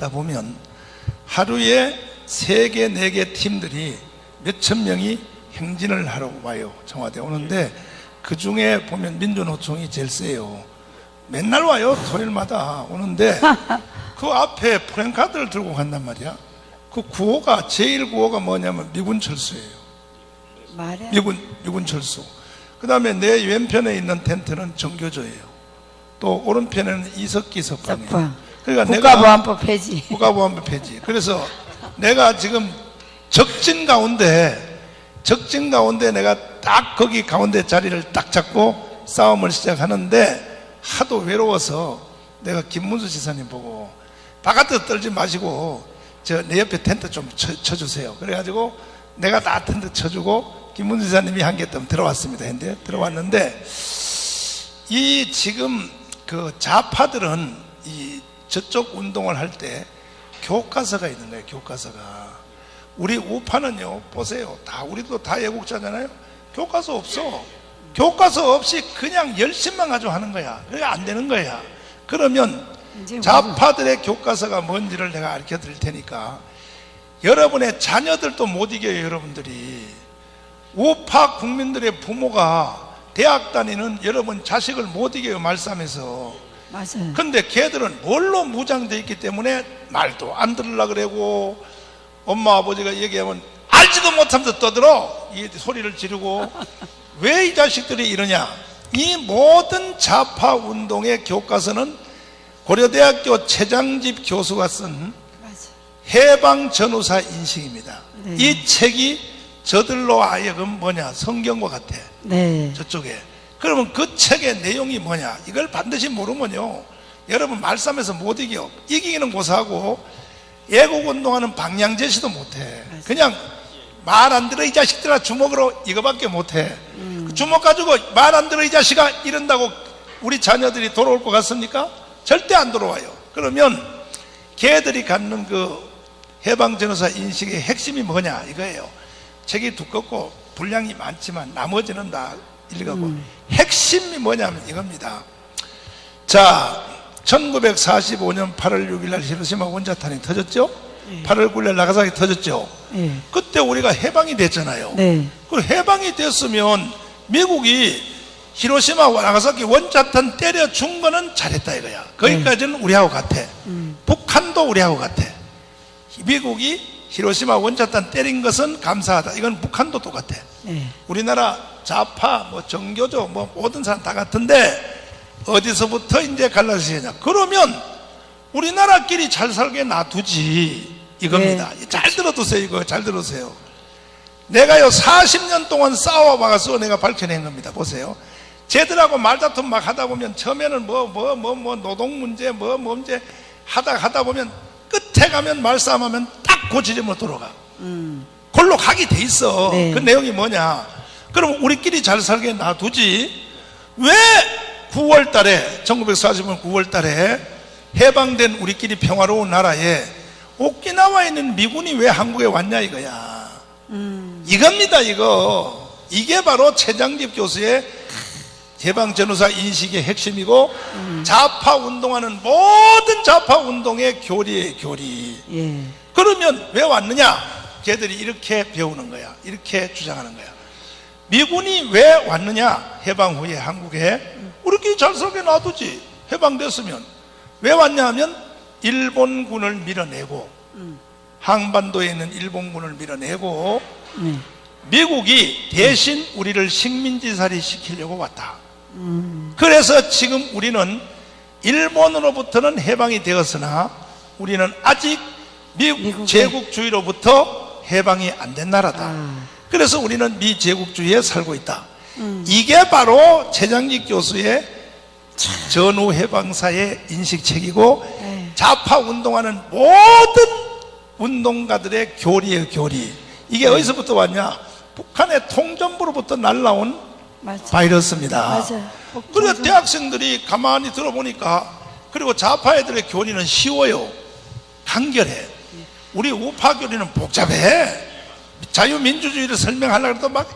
있다 보면 하루에 세 개, 네개 팀들이 몇 천 명이 행진을 하러 와요. 청와대 오는데 그 중에 보면 민주노총이 제일 세요. 맨날 와요. 토요일마다 오는데 그 앞에 프랭카드를 들고 간단 말이야. 그 구호가 제일 구호가 뭐냐면 미군 철수예요. 말해. 미군 미군 철수. 그 다음에 내 왼편에 있는 텐트는 정교조예요. 또 오른편에는 이석기 석방이에요. 석방. 그러니까 국가보안법 폐지. 국가보안법 폐지. 그래서 내가 지금 적진 가운데 적진 가운데 내가 딱 거기 가운데 자리를 딱 잡고 싸움을 시작하는데 하도 외로워서 내가 김문수 지사님 보고 바깥에 떨지 마시고 저 내 옆에 텐트 좀 쳐, 쳐주세요. 그래가지고 내가 다 텐트 쳐주고 김문수 지사님이 한개더 들어왔습니다. 근데 들어왔는데 이 지금 그 좌파들은 이 저쪽 운동을 할 때 교과서가 있는 거예요. 교과서가 우리 우파는요 보세요. 다 우리도 다 애국자잖아요. 교과서 없어. 교과서 없이 그냥 열심만 가지고 하는 거야. 그게 안 되는 거야. 그러면 이제 좌파들의 교과서가 뭔지를 내가 알려 드릴 테니까 여러분의 자녀들도 못 이겨요, 여러분들이. 우파 국민들의 부모가 대학 다니는 여러분 자식을 못 이겨요, 말싸움에서. 맞아요. 근데 걔들은 뭘로 무장돼 있기 때문에 말도 안 들으려 그러고 엄마 아버지가 얘기하면 알지도 못하면서 떠들어 이 소리를 지르고 왜 이 자식들이 이러냐 이 모든 좌파 운동의 교과서는 고려대학교 최장집 교수가 쓴. 해방 전후사 인식입니다 네. 이 책이 저들로 하여금 뭐냐 성경과 같아 네. 저쪽에. 그러면 그 책의 내용이 뭐냐? 이걸 반드시 모르면요. 여러분 말싸움에서 못 이겨. 이기기는 고사하고 애국 운동하는 방향 제시도 못해. 그냥 말 안 들어 이 자식들아 주먹으로 이거밖에 못해. 그 주먹 가지고 말 안 들어 이 자식아 이런다고 우리 자녀들이 돌아올 것 같습니까? 절대 안 돌아와요. 그러면 걔들이 갖는 그 해방 전후사 인식의 핵심이 뭐냐 이거예요. 책이 두껍고 분량이 많지만 나머지는 다 읽어고 핵심이 뭐냐면 이겁니다. 자, 1945년 8월 6일 날 히로시마 원자탄이 터졌죠? 8월 9일 날 나가사키 터졌죠? 네. 그때 우리가 해방이 됐잖아요. 네. 그 해방이 됐으면 미국이 히로시마 나가사키 원자탄 때려 준 거는 잘했다 이거야. 거기까지는 우리하고 같아. 북한도 우리하고 같아. 미국이 히로시마 원자탄 때린 것은 감사하다. 이건 북한도 똑같아. 네. 우리나라 좌파, 뭐 정교조, 뭐 모든 사람 다 같은데 어디서부터 이제 갈라지느냐? 그러면 우리나라끼리 잘 살게 놔두지 이겁니다. 잘 들어두세요. 이거 잘 들으세요. 내가요 40년 동안 싸워봐서 내가 밝혀낸 겁니다. 보세요. 쟤들하고 말다툼 막 하다 보면 처음에는 뭐 뭐 뭐 뭐 노동 문제 뭐뭐 문제 하다 하다 보면 끝에 가면 말싸움하면 딱그 지점으로 돌아가. 골로 가게 돼 있어. 네. 그 내용이 뭐냐? 그럼 우리끼리 잘 살게 놔두지. 왜 9월 달에 1945년 9월 달에 해방된 우리끼리 평화로운 나라에 오키나와에 있는 미군이 왜 한국에 왔냐 이거야. 이겁니다 이거. 이게 바로 최장집 교수의 해방 전후사 인식의 핵심이고 좌파 운동하는 모든 좌파 운동의 교리의 교리. 예. 그러면 왜 왔느냐? 걔들이 이렇게 배우는 거야. 이렇게 주장하는 거야. 미군이 왜 왔느냐? 해방 후에 한국에 우리끼리 잘 살게 놔두지. 해방됐으면 왜 왔냐 하면 일본군을 밀어내고 항반도에 있는 일본군을 밀어내고 네. 미국이 대신 우리를 식민지살이 시키려고 왔다. 그래서 지금 우리는 일본으로부터는 해방이 되었으나 우리는 아직 미국 미국의- 제국주의로부터 해방이 안 된 나라다. 아. 그래서 우리는 미제국주의에 살고 있다. 이게 바로 최장직 교수의 전후 해방사의 인식책이고 네. 좌파 운동하는 모든 운동가들의 교리의 교리. 이게 어디서부터 왔냐? 북한의 통전부로부터 날라온 맞아. 바이러스입니다. 맞아요. 그래 대학생들이 가만히 들어보니까 그리고 좌파 애들의 교리는 쉬워요. 간결해. 우리 우파 교리는 복잡해. 자유민주주의를 설명하려고 해도 막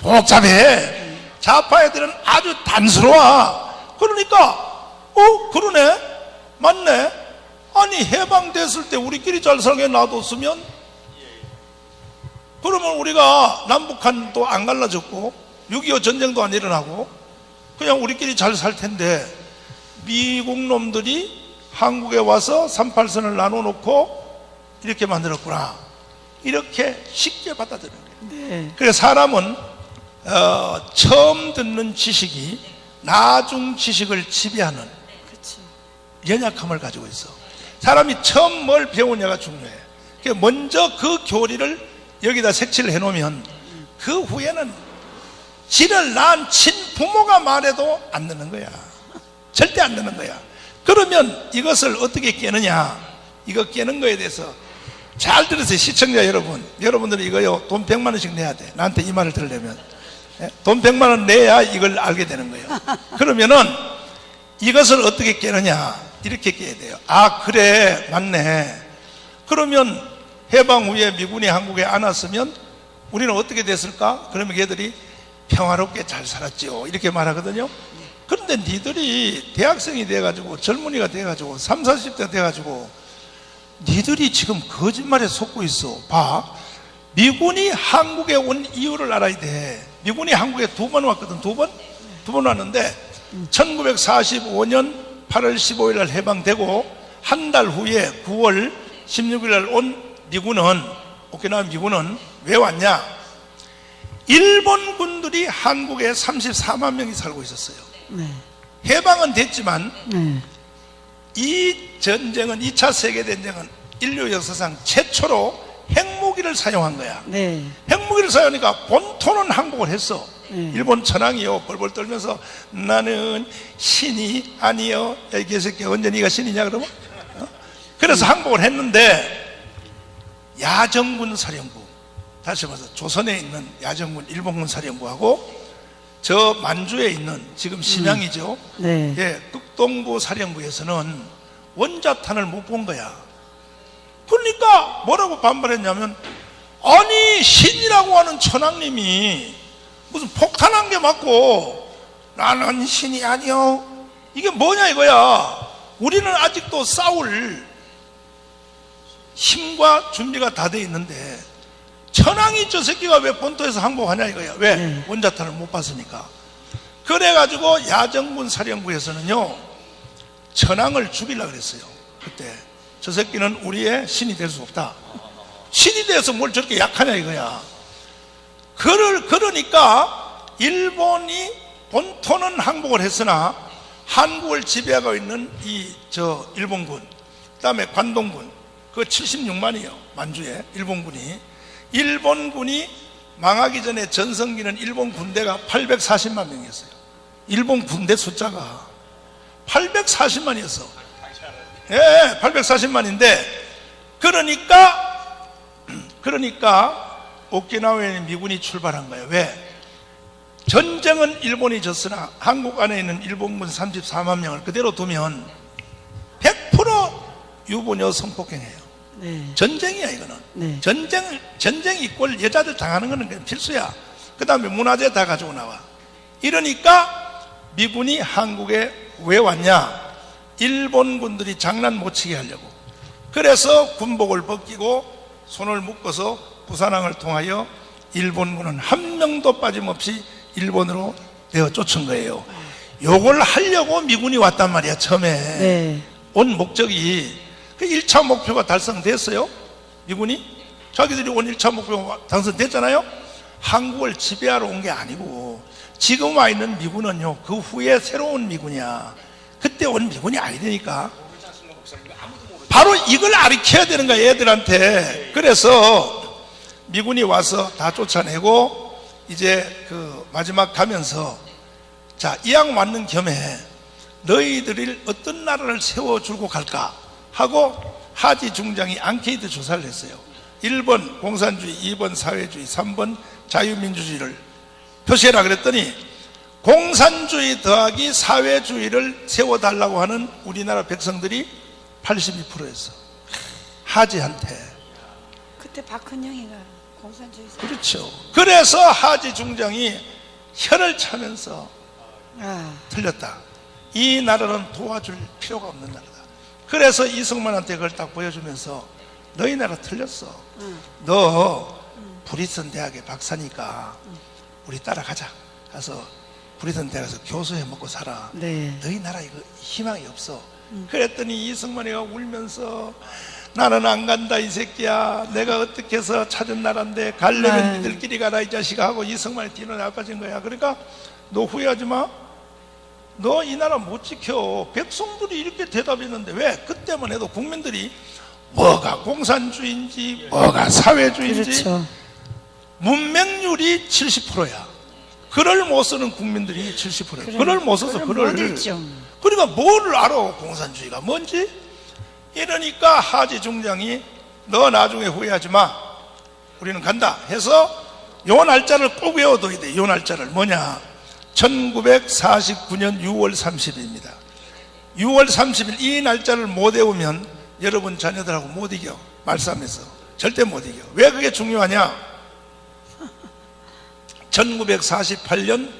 복잡해. 좌파 애들은 아주 단순화. 그러니까 어 그러네 맞네. 아니 해방됐을 때 우리끼리 잘 살게 놔뒀으면 그러면 우리가 남북한도 안 갈라졌고 6.25 전쟁도 안 일어나고 그냥 우리끼리 잘 살 텐데 미국 놈들이 한국에 와서 38선을 나눠 놓고 이렇게 만들었구나 이렇게 쉽게 받아들여요 네. 그래서 사람은 어, 처음 듣는 지식이 나중 지식을 지배하는 그렇죠. 연약함을 가지고 있어. 사람이 처음 뭘 배우냐가 중요해. 그러니까 먼저 그 교리를 여기다 색칠을 해놓으면 그 후에는 지를 낳은 친부모가 말해도 안 듣는 거야. 절대 안 듣는 거야. 그러면 이것을 어떻게 깨느냐? 이거 깨는 거에 대해서 잘 들으세요. 시청자 여러분. 여러분들은 이거요. 돈 100만 원씩 내야 돼. 나한테 이 말을 들으려면. 예? 돈 100만 원 내야 이걸 알게 되는 거예요. 그러면은 이것을 어떻게 깨느냐? 이렇게 깨야 돼요. 아, 그래. 맞네. 그러면 해방 후에 미군이 한국에 안 왔으면 우리는 어떻게 됐을까? 그러면 걔들이 평화롭게 잘 살았지요. 이렇게 말하거든요. 그런데 니들이 대학생이 돼가지고 젊은이가 돼가지고 3, 40대 돼가지고 니들이 지금 거짓말에 속고 있어. 봐. 미군이 한국에 온 이유를 알아야 돼. 미군이 한국에 두 번 왔거든. 두 번? 두 번 왔는데 1945년 8월 15일 날 해방되고 한 달 후에 9월 16일 날 온 미군은 오키나와 미군은 왜 왔냐? 일본 군들이 한국에 34만 명이 살고 있었어요. 네. 해방은 됐지만 네. 이 전쟁은 2차 세계대전은 인류 역사상 최초로 핵무기를 사용한 거야. 네. 핵무기를 사용하니까 본토는 항복을 했어. 음. 일본 천황이요 벌벌 떨면서 나는 신이 아니요. 야이 개새끼 언제 네가 신이냐 그러면? 어? 그래서 항복을 했는데 야정군 사령부 다시 말해서 조선에 있는 야정군 일본군 사령부하고 저 만주에 있는 지금 심양이죠. 네. 예, 극동부 사령부에서는 원자탄을 못 본 거야. 그러니까 뭐라고 반발했냐면 아니 신이라고 하는 천황님이 무슨 폭탄 한 개 맞고 나는 신이 아니요. 이게 뭐냐 이거야. 우리는 아직도 싸울 힘과 준비가 다 돼 있는데 천황이 저 새끼가 왜 본토에서 항복하냐 이거야. 왜? 네. 원자탄을 못 봤으니까. 그래가지고 야정군 사령부에서는요 천황을 죽이려고 그랬어요. 그때 저 새끼는 우리의 신이 될 수 없다. 신이 돼서 뭘 저렇게 약하냐 이거야. 그를 그러니까 일본이 본토는 항복을 했으나 한국을 지배하고 있는 이 저 일본군, 그 다음에 관동군 그 76만이요 만주에 일본군이 일본군이 망하기 전에 전성기는 일본 군대가 840만 명이었어요. 일본 군대 숫자가 840만이었어. 예, 840만인데 그러니까 그러니까 오키나와에 미군이 출발한 거예요. 왜? 전쟁은 일본이 졌으나 한국 안에 있는 일본군 34만 명을 그대로 두면 100% 유부녀 성폭행해요. 네. 전쟁이야 이거는. 네. 전쟁 전쟁 이꼴 여자들 당하는 거는 필수야. 그 다음에 문화재 다 가지고 나와. 이러니까 미군이 한국에 왜 왔냐? 일본군들이 장난 못 치게 하려고. 그래서 군복을 벗기고 손을 묶어서 부산항을 통하여 일본군은 한 명도 빠짐없이 일본으로 내어 쫓은 거예요. 요걸 하려고 미군이 왔단 말이야, 처음에. 네. 온 목적이 그 1차 목표가 달성됐어요. 미군이 자기들이 온 1차 목표가 달성됐잖아요. 한국을 지배하러 온 게 아니고 지금 와 있는 미군은요. 그 후에 새로운 미군이야. 그때 온 미군이 아니되니까 바로 이걸 가르쳐야 되는 거야 얘들한테. 그래서 미군이 와서 다 쫓아내고 이제 그 마지막 가면서 자 이왕 왔는 겸해 너희들이 어떤 나라를 세워주고 갈까 하고 하지 중장이 앙케이트 조사를 했어요. 1번 공산주의, 2번 사회주의, 3번 자유민주주의를 표시해라 그랬더니 공산주의 더하기 사회주의를 세워달라고 하는 우리나라 백성들이 82%였어. 하지한테. 그때 박헌영이가 공산주의 사- 그렇죠. 그래서 하지 중장이 혀를 차면서 아, 틀렸다. 이 나라는 도와줄 필요가 없는 나라다. 그래서 이승만한테 그걸 딱 보여주면서 너희 나라 틀렸어. 너 브리슨 대학의 박사니까 우리 따라가자. 가서 브리슨 대학에서 교수해 먹고 살아. 네. 너희 나라 이거 희망이 없어. 그랬더니 이승만이가 울면서 나는 안 간다 이 새끼야. 내가 어떻게 해서 찾은 나라인데 가려면 네. 니들끼리 가라 이 자식아 하고 이승만이 뒤로 나빠진 거야. 그러니까 너 후회하지 마. 너 이 나라 못 지켜. 백성들이 이렇게 대답했는데 왜? 그때만 해도 국민들이 뭐가 공산주의인지 뭐가 사회주의인지 그렇죠. 문맹률이 70%야. 글을 못 쓰는 국민들이 70%야. 그래. 글을 못 써서 글을. 그러니까 뭐를 알아? 공산주의가 뭔지? 이러니까 하지 중장이 너 나중에 후회하지 마. 우리는 간다. 해서 요 날짜를 꼭 외워둬야 돼. 요 날짜를 뭐냐? 1949년 6월 30일입니다. 6월 30일 이 날짜를 못 외우면 여러분 자녀들하고 못 이겨. 말싸움에서. 절대 못 이겨. 왜 그게 중요하냐? 1948년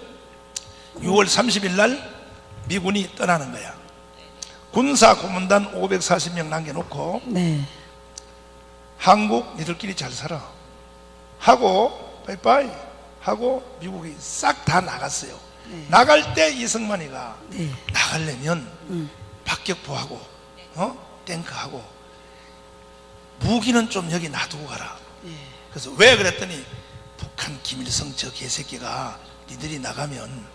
6월 30일 날 미군이 떠나는 거야. 군사 고문단 540명 남겨놓고 네. 한국 니들끼리 잘 살아 하고 빠이빠이 하고 미국이 싹 다 나갔어요. 나갈 때 이승만이가 네. 나가려면 박격포하고 어 탱크하고 무기는 좀 여기 놔두고 가라. 그래서 왜 그랬더니 북한 김일성 저 개새끼가 니들이 나가면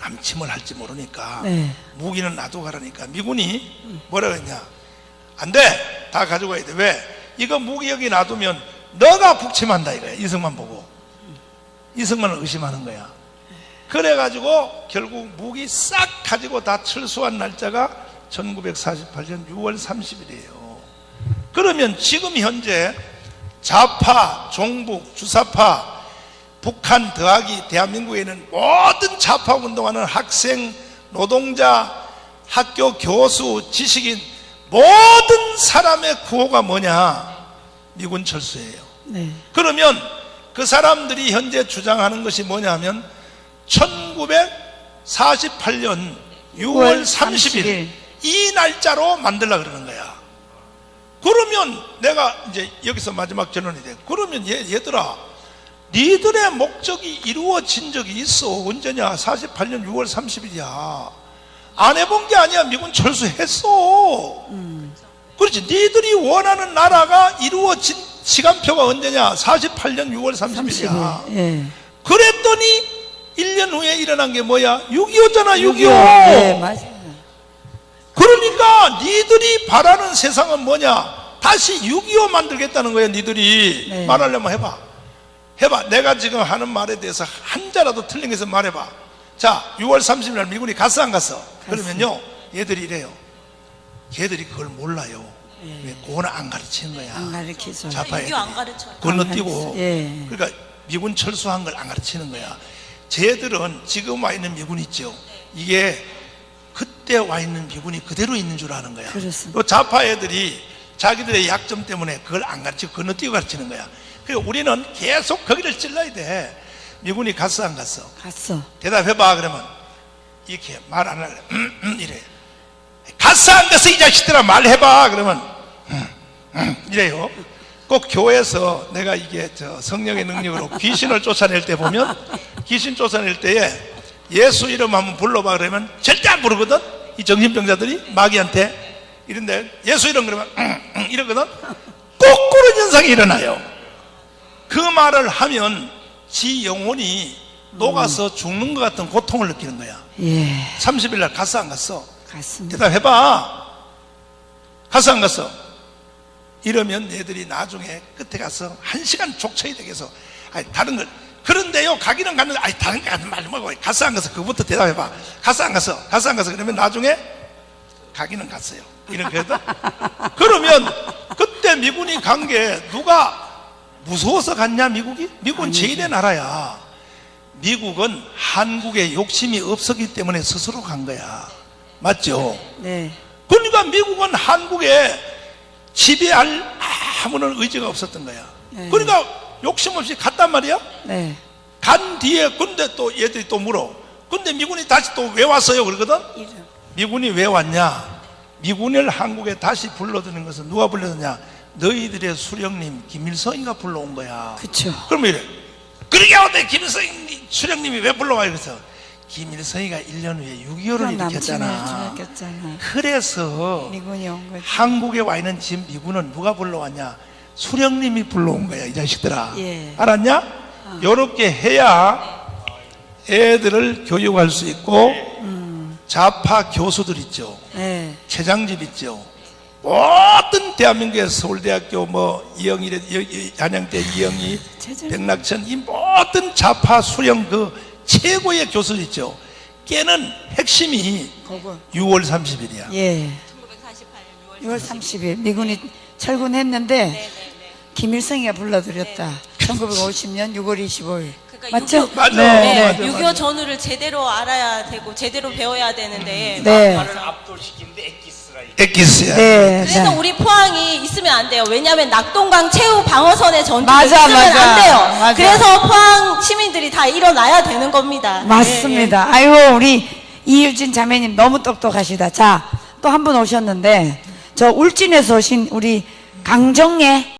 남침을 할지 모르니까 네. 무기는 놔두고 가라니까 미군이 뭐라 그랬냐 안 돼! 다 가지고 가야 돼. 왜? 이거 무기 여기 놔두면 너가 북침한다 이거야. 이승만 보고. 이승만을 의심하는 거야. 그래가지고 결국 무기 싹 가지고 다 철수한 날짜가 1948년 6월 30일이에요. 그러면 지금 현재 좌파, 종북, 주사파, 북한 더하기 대한민국에는 모든 좌파 운동하는 학생, 노동자, 학교 교수, 지식인 모든 사람의 구호가 뭐냐? 미군 철수예요. 네. 그러면 그 사람들이 현재 주장하는 것이 뭐냐면 1948년 6월 30일 이 날짜로 만들라 그러는 거야. 그러면 내가 이제 여기서 마지막 전언이 돼. 그러면 얘, 얘들아, 니들의 목적이 이루어진 적이 있어. 언제냐? 48년 6월 30일이야. 안 해본 게 아니야. 미군 철수했어. 그렇지. 니들이 원하는 나라가 이루어진 시간표가 언제냐? 48년 6월 30일이야. 30일. 예. 그랬더니 1년 후에 일어난 게 뭐야? 6.25잖아, 6.25. 네, 맞아요. 그러니까 니들이 바라는 세상은 뭐냐? 다시 6.25 만들겠다는 거야, 니들이. 네. 말하려면 해봐. 해봐. 내가 지금 하는 말에 대해서 한자라도 틀린 것을 말해봐. 자, 6월 30일 날 미군이 갔어, 안 갔어? 그러면요, 얘들이 이래요. 걔들이 그걸 몰라요. 왜? 그거는 안 가르치는 거야. 안 가르치죠. 안 가르쳐요. 건너뛰고. 예. 그러니까 미군 철수한 걸 안 가르치는 거야. 쟤들은 지금 와 있는 미군 있죠. 이게 그때 와 있는 미군이 그대로 있는 줄 아는 거야. 그렇습니다. 그 좌파 애들이 자기들의 약점 때문에 그걸 안 가르치고 건너뛰고 가르치는 거야. 그래서 우리는 계속 거기를 찔러야 돼. 미군이 갔어 안 갔어? 갔어. 대답해봐 그러면 이렇게 말 안 할래. 음, 음, 이래. 갔어 안 갔어 이 자식들아 말해봐 그러면 이래요. 꼭 교회에서 내가 이게 저 성령의 능력으로 귀신을 쫓아낼 때 보면 귀신 쫓아낼 때에 예수 이름 한번 불러봐 그러면 절대 안 부르거든. 이 정신병자들이 마귀한테 이런데 예수 이름 그러면 이러거든. 꼭 그런 현상이 일어나요. 그 말을 하면 지 영혼이 녹아서 죽는 것 같은 고통을 느끼는 거야. 예. 30일 날 갔어 안 갔어? 갔습니다. 대답해봐. 갔어 안 갔어? 이러면 얘들이 나중에 끝에 가서 한 시간 족쳐야 되겠어. 아니 다른 걸 그런데요 가기는 갔는데 아니 다른 거 가지 말고 뭐, 갔어 안 갔어? 그거부터 대답해봐. 갔어 안 갔어? 갔어 안 갔어? 그러면 나중에 가기는 갔어요. 이런 거거든. 그러면 그때 미군이 간 게 누가 무서워서 갔냐 미국이? 미국은 제1의 나라야. 미국은 한국에 욕심이 없었기 때문에 스스로 간 거야. 맞죠? 네. 그러니까 미국은 한국에 지배할 아무런 의지가 없었던 거야. 네. 그러니까 욕심 없이 갔단 말이야. 네. 간 뒤에 근데 또 얘들이 또 물어. 근데 미군이 다시 또 왜 왔어요? 그러거든. 미군이 왜 왔냐? 미군을 한국에 다시 불러드는 것은 누가 불러드냐? 너희들의 수령님 김일성이가 불러온 거야. 그쵸. 그러면 이래. 그러게 하는데 김일성 수령님이 왜 불러와요? 그래서 김일성이가 1년 후에 6.25를 그럼 일으켰잖아. 그래서 미군이 온 거지. 한국에 와 있는 지금 미군은 누가 불러왔냐? 수령님이 불러온 거야, 이 자식들아. 예. 알았냐? 요렇게 해야 애들을 교육할 수 있고, 좌파 교수들 있죠. 네. 최장집 있죠. 모든 대한민국의 서울대학교 뭐 이영일, 한양대 이영희, 최장- 백낙천 이 모든 좌파 수령 그 최고의 교수 있죠. 걔는 핵심이 그거. 6월 30일이야. 예. 6월 30일 미군이 철군했는데 김일성이가 불러들였다. 1950년 6월 25일. 그러니까 맞죠? 육교- 맞아. 네, 네, 네. 6.25 전후를 제대로 알아야 되고 제대로 배워야 되는데 네. 압도시키는데 엑기스라 이게. 엑기스야. 네. 그래서 네. 우리 포항이 있으면 안 돼요. 왜냐하면 낙동강 최후 방어선의 전투가 맞아, 있으면 맞아. 안 돼요. 맞아. 그래서 포항 시민들이 다 일어나야 되는 겁니다. 맞습니다. 예, 아이고 우리 이유진 자매님 너무 똑똑하시다. 자, 또 한 분 오셨는데 저 울진에서 오신 우리 강정예